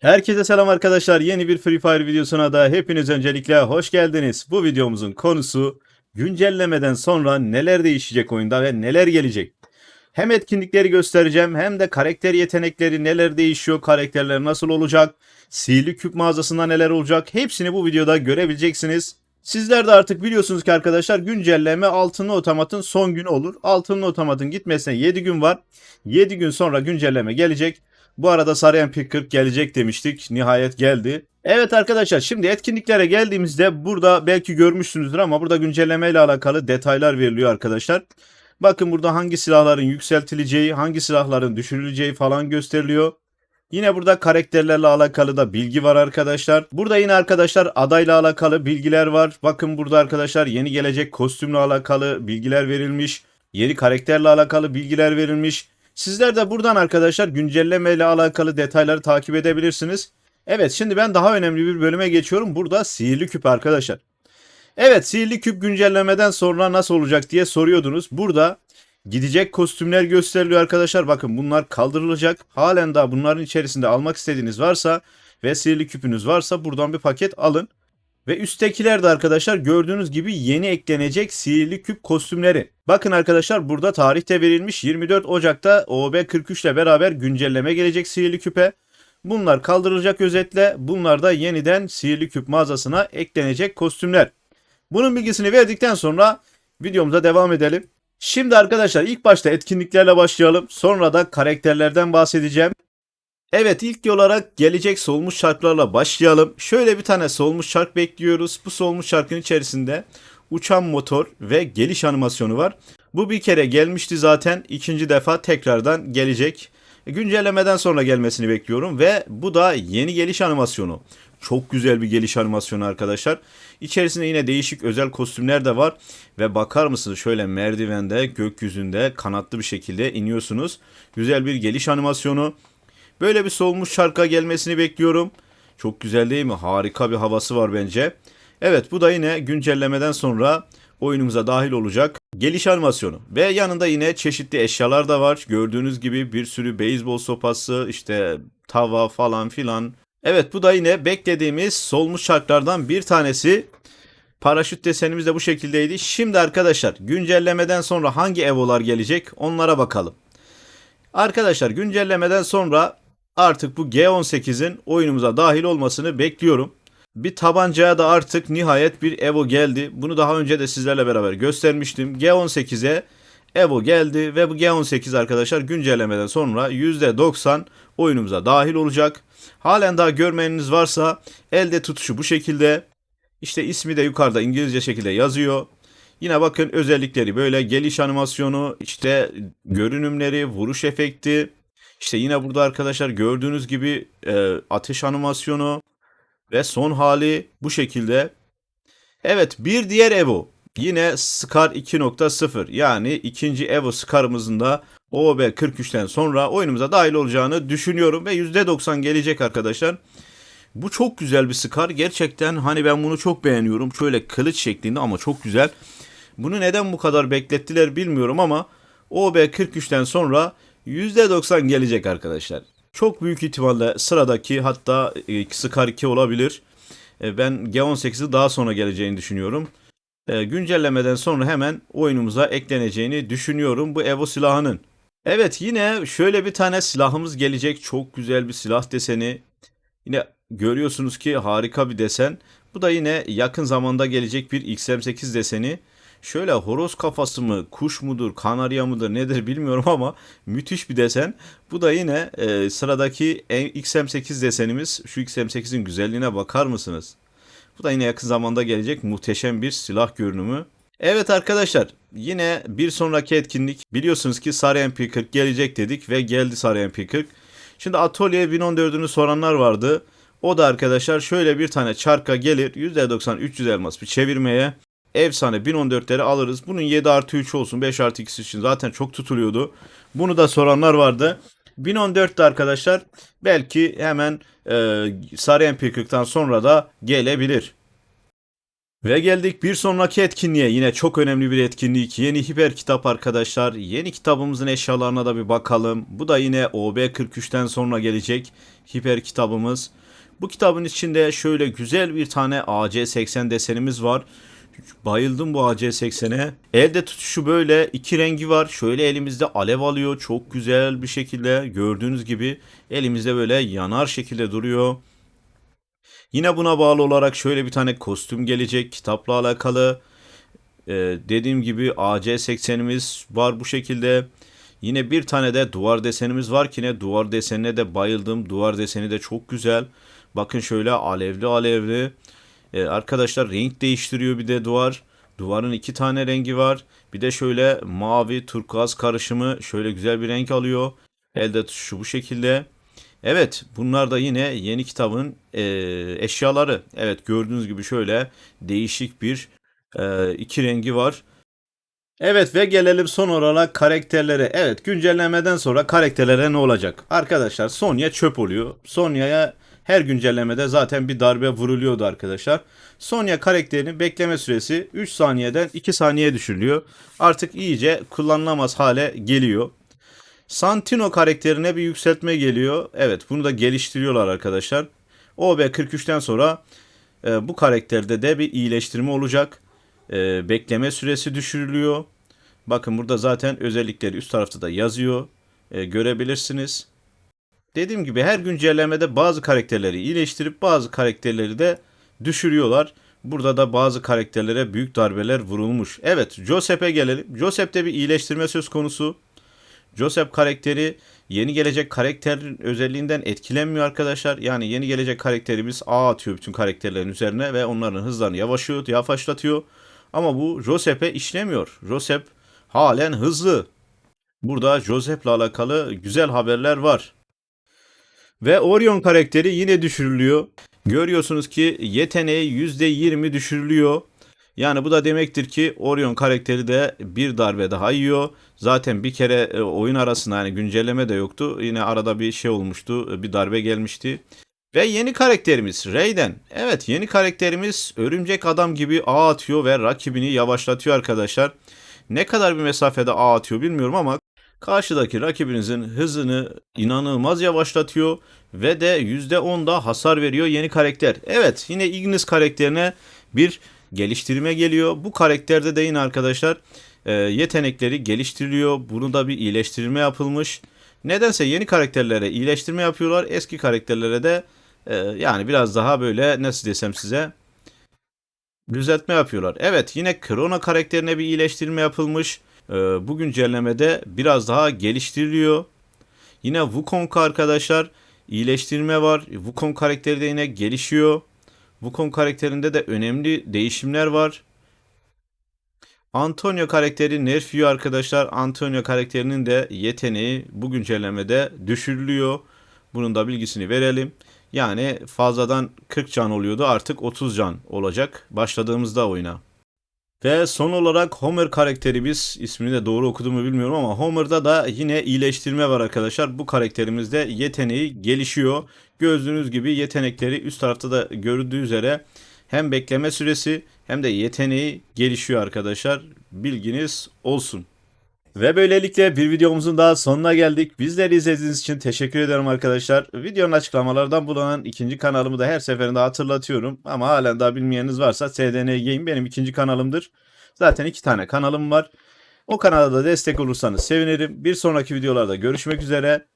Herkese selam arkadaşlar. Yeni bir Free Fire videosuna da hepiniz öncelikle hoş geldiniz. Bu videomuzun konusu güncellemeden sonra neler değişecek oyunda ve neler gelecek. Hem etkinlikleri göstereceğim hem de karakter yetenekleri neler değişiyor, karakterler nasıl olacak, sihirli küp mağazasında neler olacak hepsini bu videoda görebileceksiniz. Sizler de artık biliyorsunuz ki arkadaşlar güncelleme altınlı otomatın son günü olur. Altınlı otomatın gitmesine 7 gün var. 7 gün sonra güncelleme gelecek. Bu arada Sarıyan Pik 40 gelecek demiştik. Nihayet geldi. Evet arkadaşlar şimdi etkinliklere geldiğimizde burada belki görmüşsünüzdür ama burada güncelleme ile alakalı detaylar veriliyor arkadaşlar. Bakın burada hangi silahların yükseltileceği, hangi silahların düşürüleceği falan gösteriliyor. Yine burada karakterlerle alakalı da bilgi var arkadaşlar. Burada yine arkadaşlar adayla alakalı bilgiler var. Bakın burada arkadaşlar yeni gelecek kostümle alakalı bilgiler verilmiş. Yeni karakterle alakalı bilgiler verilmiş. Sizler de buradan arkadaşlar güncelleme ile alakalı detayları takip edebilirsiniz. Evet şimdi ben daha önemli bir bölüme geçiyorum. Burada sihirli küp arkadaşlar. Evet sihirli küp güncellemeden sonra nasıl olacak diye soruyordunuz. Burada gidecek kostümler gösteriliyor arkadaşlar. Bakın bunlar kaldırılacak. Halen daha bunların içerisinde almak istediğiniz varsa ve sihirli küpünüz varsa buradan bir paket alın. Ve üsttekiler de arkadaşlar gördüğünüz gibi yeni eklenecek sihirli küp kostümleri. Bakın arkadaşlar burada tarihte verilmiş 24 Ocak'ta OB43 ile beraber güncelleme gelecek sihirli küpe. Bunlar kaldırılacak özetle. Bunlar da yeniden sihirli küp mağazasına eklenecek kostümler. Bunun bilgisini verdikten sonra videomuza devam edelim. Şimdi arkadaşlar ilk başta etkinliklerle başlayalım. Sonra da karakterlerden bahsedeceğim. Evet ilk olarak gelecek solmuş şarkılarla başlayalım. Şöyle bir tane solmuş şark bekliyoruz. Bu solmuş şarkın içerisinde uçan motor ve geliş animasyonu var. Bu bir kere gelmişti zaten. ikinci defa tekrardan gelecek. Güncellemeden sonra gelmesini bekliyorum ve bu da yeni geliş animasyonu. Çok güzel bir geliş animasyonu arkadaşlar. İçerisinde yine değişik özel kostümler de var. Ve bakar mısınız şöyle merdivende gökyüzünde kanatlı bir şekilde iniyorsunuz. Güzel bir geliş animasyonu. Böyle bir solmuş şarkıya gelmesini bekliyorum. Çok güzel değil mi? Harika bir havası var bence. Evet bu da yine güncellemeden sonra oyunumuza dahil olacak geliş animasyonu. Ve yanında yine çeşitli eşyalar da var. Gördüğünüz gibi bir sürü beyzbol sopası, işte tava falan filan. Evet bu da yine beklediğimiz solmuş şarkılardan bir tanesi. Paraşüt desenimiz de bu şekildeydi. Şimdi arkadaşlar güncellemeden sonra hangi evolar gelecek onlara bakalım. Arkadaşlar güncellemeden sonra artık bu G18'in oyunumuza dahil olmasını bekliyorum. Bir tabancaya da artık nihayet bir Evo geldi. Bunu daha önce de sizlerle beraber göstermiştim. G18'e Evo geldi ve bu G18 arkadaşlar güncellemeden sonra %90 oyunumuza dahil olacak. Halen daha görmeyeniniz varsa elde tutuşu bu şekilde. İşte ismi de yukarıda İngilizce şekilde yazıyor. Yine bakın özellikleri böyle geliş animasyonu, işte görünümleri, vuruş efekti. İşte yine burada arkadaşlar gördüğünüz gibi e, ateş animasyonu ve son hali bu şekilde. Evet bir diğer Evo yine Scar 2.0 yani ikinci Evo Scar'ımızın da OB43'ten sonra oyunumuza dahil olacağını düşünüyorum ve %90 gelecek arkadaşlar. Bu çok güzel bir Scar. Gerçekten hani ben bunu çok beğeniyorum. Şöyle kılıç şeklinde ama çok güzel. Bunu neden bu kadar beklettiler bilmiyorum ama OB43'ten sonra %90 gelecek arkadaşlar. Çok büyük ihtimalle sıradaki hatta e, Scar 2 olabilir. E, ben G18'i daha sonra geleceğini düşünüyorum. E, güncellemeden sonra hemen oyunumuza ekleneceğini düşünüyorum bu Evo silahının. Evet yine şöyle bir tane silahımız gelecek. Çok güzel bir silah deseni. Yine görüyorsunuz ki harika bir desen. Bu da yine yakın zamanda gelecek bir XM8 deseni. Şöyle horoz kafası mı, kuş mudur, kanarya mıdır nedir bilmiyorum ama müthiş bir desen. Bu da yine e, sıradaki XM8 desenimiz. Şu XM8'in güzelliğine bakar mısınız? Bu da yine yakın zamanda gelecek muhteşem bir silah görünümü. Evet arkadaşlar yine bir sonraki etkinlik biliyorsunuz ki Sarı MP40 gelecek dedik ve geldi Sarı MP40. Şimdi Atölye 1014'ünü soranlar vardı. O da arkadaşlar şöyle bir tane çarka gelir %90 300 elmas bir çevirmeye efsane 1014'leri alırız. Bunun 7 artı 3 olsun 5 artı 2 için zaten çok tutuluyordu. Bunu da soranlar vardı. 1014'te arkadaşlar belki hemen e, Sarı MP40'tan sonra da gelebilir. Ve geldik bir sonraki etkinliğe. Yine çok önemli bir etkinlik. Yeni hiper kitap arkadaşlar. Yeni kitabımızın eşyalarına da bir bakalım. Bu da yine OB43'ten sonra gelecek hiper kitabımız. Bu kitabın içinde şöyle güzel bir tane AC80 desenimiz var. Bayıldım bu AC80'e. Elde tutuşu böyle iki rengi var. Şöyle elimizde alev alıyor. Çok güzel bir şekilde gördüğünüz gibi elimizde böyle yanar şekilde duruyor. Yine buna bağlı olarak şöyle bir tane kostüm gelecek kitapla alakalı. Ee, dediğim gibi AC80'imiz var bu şekilde. Yine bir tane de duvar desenimiz var ki ne duvar desenine de bayıldım. Duvar deseni de çok güzel. Bakın şöyle alevli alevli. Ee, arkadaşlar renk değiştiriyor bir de duvar. Duvarın iki tane rengi var. Bir de şöyle mavi turkuaz karışımı şöyle güzel bir renk alıyor. Elde tutuşu bu şekilde. Evet bunlar da yine yeni kitabın e, eşyaları. Evet gördüğünüz gibi şöyle değişik bir e, iki rengi var. Evet ve gelelim son olarak karakterlere. Evet güncellemeden sonra karakterlere ne olacak? Arkadaşlar Sonya çöp oluyor. Sonya'ya her güncellemede zaten bir darbe vuruluyordu arkadaşlar. Sonya karakterinin bekleme süresi 3 saniyeden 2 saniyeye düşürülüyor. Artık iyice kullanılamaz hale geliyor. Santino karakterine bir yükseltme geliyor. Evet bunu da geliştiriyorlar arkadaşlar. OB43'ten sonra e, bu karakterde de bir iyileştirme olacak. E, bekleme süresi düşürülüyor. Bakın burada zaten özellikleri üst tarafta da yazıyor. E, görebilirsiniz. Dediğim gibi her güncellemede bazı karakterleri iyileştirip bazı karakterleri de düşürüyorlar. Burada da bazı karakterlere büyük darbeler vurulmuş. Evet Joseph'e gelelim. Joseph'te bir iyileştirme söz konusu. Joseph karakteri yeni gelecek karakterin özelliğinden etkilenmiyor arkadaşlar. Yani yeni gelecek karakterimiz A atıyor bütün karakterlerin üzerine ve onların hızlarını yavaşlıyor, yavaşlatıyor. Ama bu Joseph'e işlemiyor. Joseph halen hızlı. Burada Joseph'le alakalı güzel haberler var. Ve Orion karakteri yine düşürülüyor. Görüyorsunuz ki yeteneği %20 düşürülüyor. Yani bu da demektir ki Orion karakteri de bir darbe daha yiyor. Zaten bir kere e, oyun arasında yani güncelleme de yoktu. Yine arada bir şey olmuştu. e, Bir darbe gelmişti. Ve yeni karakterimiz Raiden. Evet yeni karakterimiz örümcek adam gibi ağ atıyor ve rakibini yavaşlatıyor arkadaşlar. Ne kadar bir mesafede ağ atıyor bilmiyorum ama karşıdaki rakibinizin hızını inanılmaz yavaşlatıyor ve de %10 da hasar veriyor yeni karakter. Evet yine Ignis karakterine bir geliştirme geliyor. Bu karakterde de yine arkadaşlar e, yetenekleri geliştiriliyor. Bunu da bir iyileştirme yapılmış. Nedense yeni karakterlere iyileştirme yapıyorlar. Eski karakterlere de e, yani biraz daha böyle nasıl desem size düzeltme yapıyorlar. Evet yine Krona karakterine bir iyileştirme yapılmış. E, bu güncellemede biraz daha geliştiriliyor. Yine Wukong arkadaşlar iyileştirme var. Wukong karakteri de yine gelişiyor. Wukong karakterinde de önemli değişimler var. Antonio karakteri nerf arkadaşlar. Antonio karakterinin de yeteneği bu güncellemede düşürülüyor. Bunun da bilgisini verelim. Yani fazladan 40 can oluyordu artık 30 can olacak başladığımızda oyuna. Ve son olarak Homer karakteri biz ismini de doğru okuduğumu bilmiyorum ama Homer'da da yine iyileştirme var arkadaşlar. Bu karakterimizde yeteneği gelişiyor. Gördüğünüz gibi yetenekleri üst tarafta da görüldüğü üzere hem bekleme süresi hem de yeteneği gelişiyor arkadaşlar. Bilginiz olsun. Ve böylelikle bir videomuzun daha sonuna geldik. Bizleri izlediğiniz için teşekkür ederim arkadaşlar. Videonun açıklamalardan bulunan ikinci kanalımı da her seferinde hatırlatıyorum. Ama halen daha bilmeyeniniz varsa SDN Game benim ikinci kanalımdır. Zaten iki tane kanalım var. O kanala da destek olursanız sevinirim. Bir sonraki videolarda görüşmek üzere.